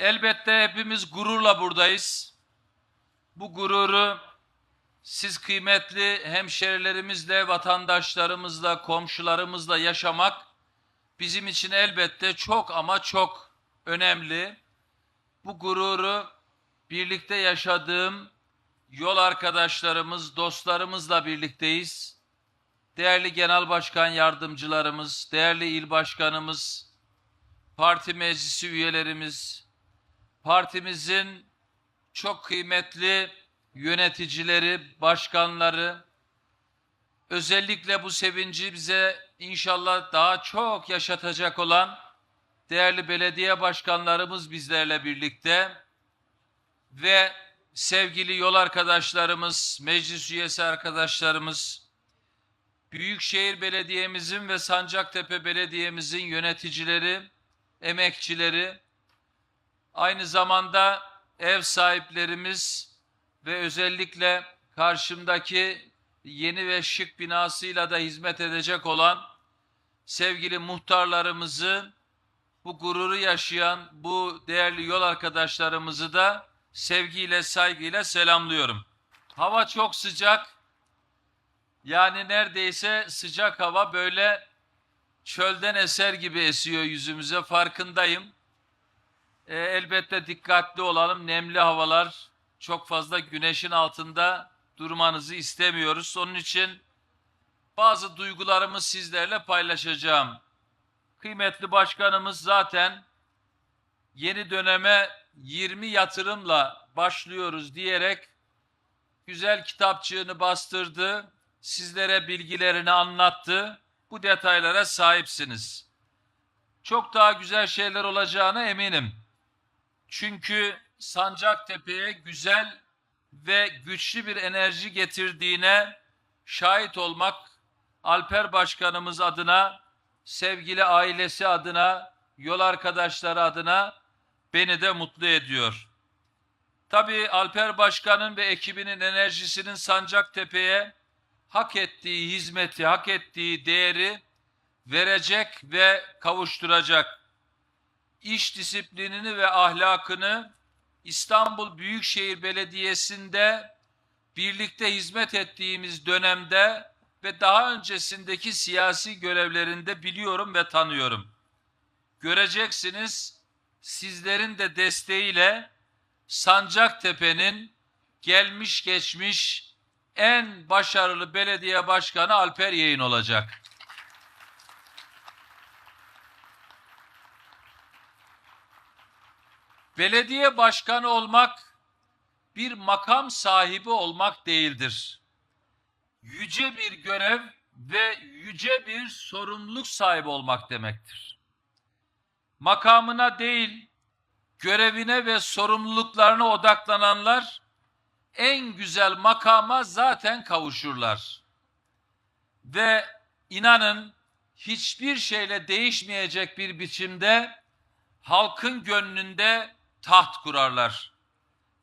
Elbette hepimiz gururla buradayız. Bu gururu siz kıymetli hemşerilerimizle, vatandaşlarımızla, komşularımızla yaşamak bizim için elbette çok ama çok önemli. Bu gururu birlikte yaşadığım yol arkadaşlarımız, dostlarımızla birlikteyiz. Değerli genel başkan yardımcılarımız, değerli il başkanımız, parti meclisi üyelerimiz, partimizin çok kıymetli yöneticileri, başkanları, özellikle bu sevinci bize inşallah daha çok yaşatacak olan değerli belediye başkanlarımız bizlerle birlikte ve sevgili yol arkadaşlarımız, meclis üyesi arkadaşlarımız, Büyükşehir Belediye'mizin ve Sancaktepe Belediye'mizin yöneticileri, emekçileri, aynı zamanda ev sahiplerimiz ve özellikle karşımdaki yeni ve şık binasıyla da hizmet edecek olan sevgili muhtarlarımızı, bu gururu yaşayan bu değerli yol arkadaşlarımızı da sevgiyle, saygıyla selamlıyorum. Hava çok sıcak. Yani neredeyse sıcak hava böyle çölden eser gibi esiyor yüzümüze farkındayım. E, elbette dikkatli olalım. Nemli havalar çok fazla güneşin altında durmanızı istemiyoruz. Onun için bazı duygularımı sizlerle paylaşacağım. Kıymetli başkanımız zaten yeni döneme 20 yatırımla başlıyoruz diyerek güzel kitapçığını bastırdı. Sizlere bilgilerini anlattı. Bu detaylara sahipsiniz. Çok daha güzel şeyler olacağına eminim. Çünkü Sancaktepe'ye güzel ve güçlü bir enerji getirdiğine şahit olmak Alper Başkanımız adına, sevgili ailesi adına, yol arkadaşları adına beni de mutlu ediyor. Tabii Alper Başkan'ın ve ekibinin enerjisinin Sancaktepe'ye hak ettiği hizmeti, hak ettiği değeri verecek ve kavuşturacak. İş disiplinini ve ahlakını İstanbul Büyükşehir Belediyesi'nde birlikte hizmet ettiğimiz dönemde ve daha öncesindeki siyasi görevlerinde biliyorum ve tanıyorum. Göreceksiniz sizlerin de desteğiyle Sancaktepe'nin gelmiş geçmiş en başarılı belediye başkanı Alper Yeğin olacak. Belediye başkanı olmak bir makam sahibi olmak değildir. Yüce bir görev ve yüce bir sorumluluk sahibi olmak demektir. Makamına değil, görevine ve sorumluluklarına odaklananlar en güzel makama zaten kavuşurlar. Ve inanın hiçbir şeyle değişmeyecek bir biçimde halkın gönlünde taht kurarlar.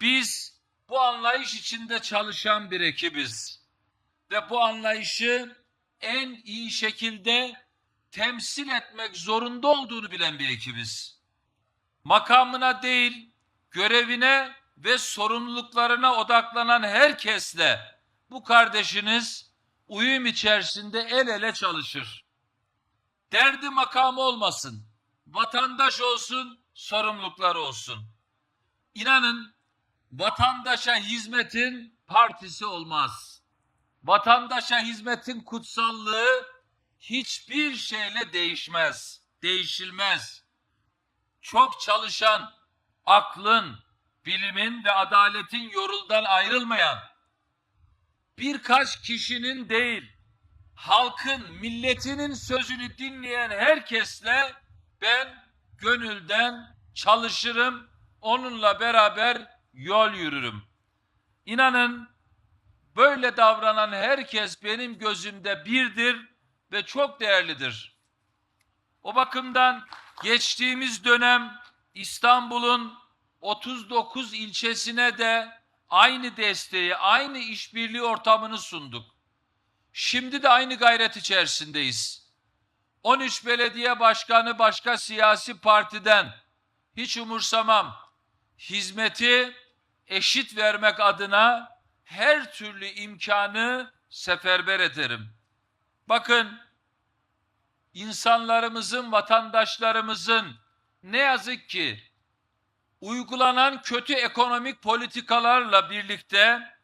Biz bu anlayış içinde çalışan bir ekibiz. Ve bu anlayışı en iyi şekilde temsil etmek zorunda olduğunu bilen bir ekibiz. Makamına değil, görevine ve sorumluluklarına odaklanan herkesle bu kardeşiniz uyum içerisinde el ele çalışır. Derdi makamı olmasın, vatandaş olsun, sorumlulukları olsun. İnanın vatandaşa hizmetin partisi olmaz. Vatandaşa hizmetin kutsallığı hiçbir şeyle değişmez, değişilmez. Çok çalışan, aklın, bilimin ve adaletin yoruldan ayrılmayan, birkaç kişinin değil, halkın, milletinin sözünü dinleyen herkesle ben gönülden çalışırım, onunla beraber yol yürürüm. İnanın böyle davranan herkes benim gözümde birdir ve çok değerlidir. O bakımdan geçtiğimiz dönem İstanbul'un 39 ilçesine de aynı desteği, aynı işbirliği ortamını sunduk. Şimdi de aynı gayret içerisindeyiz. 13 belediye başkanı başka siyasi partiden, hiç umursamam. Hizmeti eşit vermek adına her türlü imkanı seferber ederim. Bakın insanlarımızın, vatandaşlarımızın ne yazık ki uygulanan kötü ekonomik politikalarla birlikte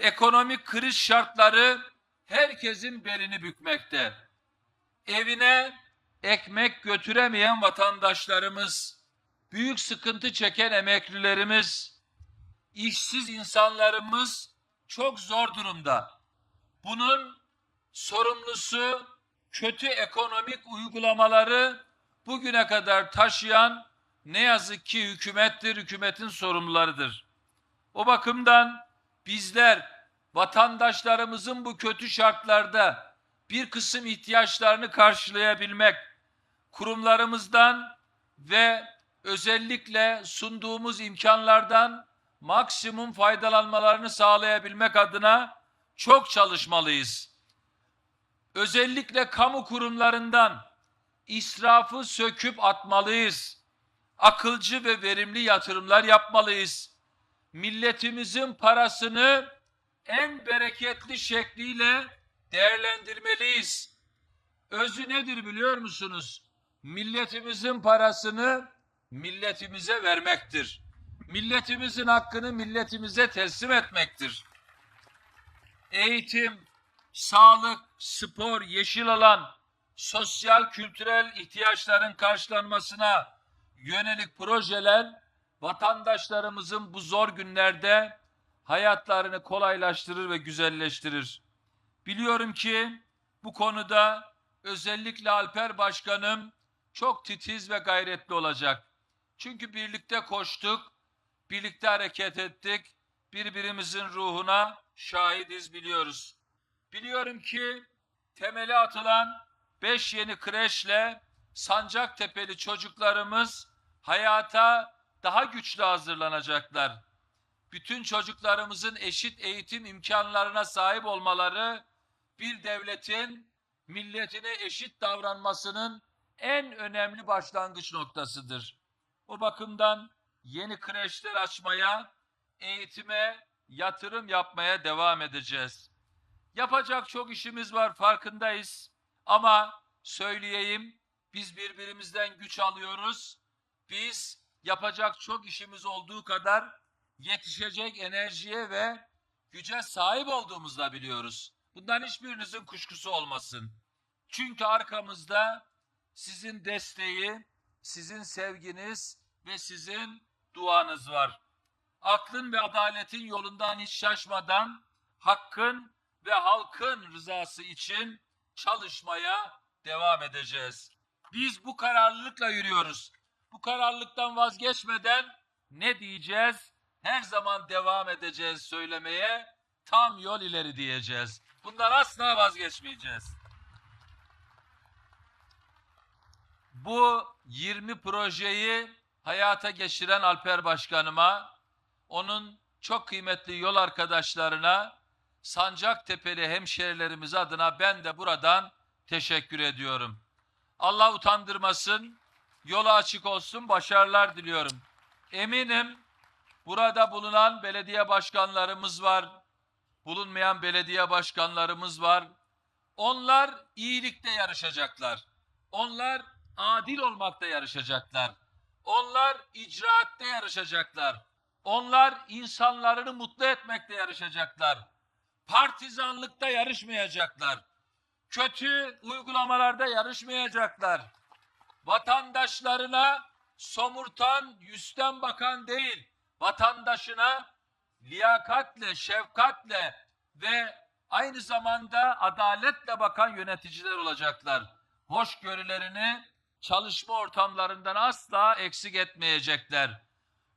ekonomik kriz şartları herkesin belini bükmekte. Evine ekmek götüremeyen vatandaşlarımız, büyük sıkıntı çeken emeklilerimiz, işsiz insanlarımız çok zor durumda. Bunun sorumlusu kötü ekonomik uygulamaları bugüne kadar taşıyan ne yazık ki hükümettir, hükümetin sorumlularıdır. O bakımdan bizler vatandaşlarımızın bu kötü şartlarda bir kısım ihtiyaçlarını karşılayabilmek, kurumlarımızdan ve özellikle sunduğumuz imkanlardan maksimum faydalanmalarını sağlayabilmek adına çok çalışmalıyız. Özellikle kamu kurumlarından israfı söküp atmalıyız. Akılcı ve verimli yatırımlar yapmalıyız. Milletimizin parasını en bereketli şekliyle değerlendirmeliyiz. Özü nedir biliyor musunuz? Milletimizin parasını milletimize vermektir. Milletimizin hakkını milletimize teslim etmektir. Eğitim, sağlık, spor, yeşil alan, sosyal kültürel ihtiyaçların karşılanmasına yönelik projeler vatandaşlarımızın bu zor günlerde hayatlarını kolaylaştırır ve güzelleştirir. Biliyorum ki bu konuda özellikle Alper Başkanım çok titiz ve gayretli olacak. Çünkü birlikte koştuk, birlikte hareket ettik, birbirimizin ruhuna şahidiz biliyoruz. Biliyorum ki temeli atılan beş yeni kreşle Sancaktepe'li çocuklarımız hayata daha güçlü hazırlanacaklar. Bütün çocuklarımızın eşit eğitim imkanlarına sahip olmaları bir devletin milletine eşit davranmasının en önemli başlangıç noktasıdır. O bakımdan yeni kreşler açmaya, eğitime yatırım yapmaya devam edeceğiz. Yapacak çok işimiz var farkındayız. Ama söyleyeyim biz birbirimizden güç alıyoruz. Biz yapacak çok işimiz olduğu kadar yetişecek enerjiye ve güce sahip olduğumuzu da biliyoruz. Bundan hiçbirinizin kuşkusu olmasın. Çünkü arkamızda sizin desteği, sizin sevginiz ve sizin duanız var. Aklın ve adaletin yolundan hiç şaşmadan hakkın ve halkın rızası için çalışmaya devam edeceğiz. Biz bu kararlılıkla yürüyoruz. Bu kararlılıktan vazgeçmeden ne diyeceğiz? Her zaman devam edeceğiz söylemeye. Tam yol ileri diyeceğiz. Bundan asla vazgeçmeyeceğiz. Bu 20 projeyi hayata geçiren Alper Başkanıma, onun çok kıymetli yol arkadaşlarına, Sancaktepe'li hemşerilerimiz adına ben de buradan teşekkür ediyorum. Allah utandırmasın, yolu açık olsun, başarılar diliyorum. Eminim burada bulunan belediye başkanlarımız var, bulunmayan belediye başkanlarımız var. Onlar iyilikte yarışacaklar. Onlar adil olmakta yarışacaklar. Onlar icraatte yarışacaklar. Onlar insanlarını mutlu etmekte yarışacaklar. Partizanlıkta yarışmayacaklar. Kötü uygulamalarda yarışmayacaklar. Vatandaşlarına somurtan, yüzden bakan değil, vatandaşına liyakatle, şefkatle ve aynı zamanda adaletle bakan yöneticiler olacaklar. Hoşgörülerini çalışma ortamlarından asla eksik etmeyecekler.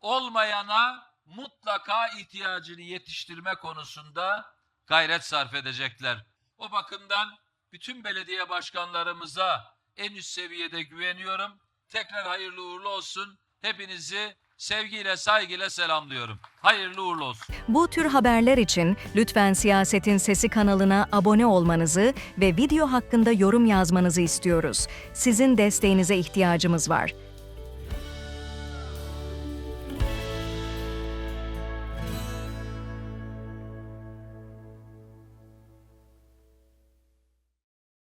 Olmayana mutlaka ihtiyacını yetiştirme konusunda gayret sarf edecekler. O bakımdan bütün belediye başkanlarımıza en üst seviyede güveniyorum. Tekrar hayırlı uğurlu olsun. Hepinizi sevgiyle, saygıyla selamlıyorum. Hayırlı uğurlu olsun. Bu tür haberler için lütfen Siyasetin Sesi kanalına abone olmanızı ve video hakkında yorum yazmanızı istiyoruz. Sizin desteğinize ihtiyacımız var.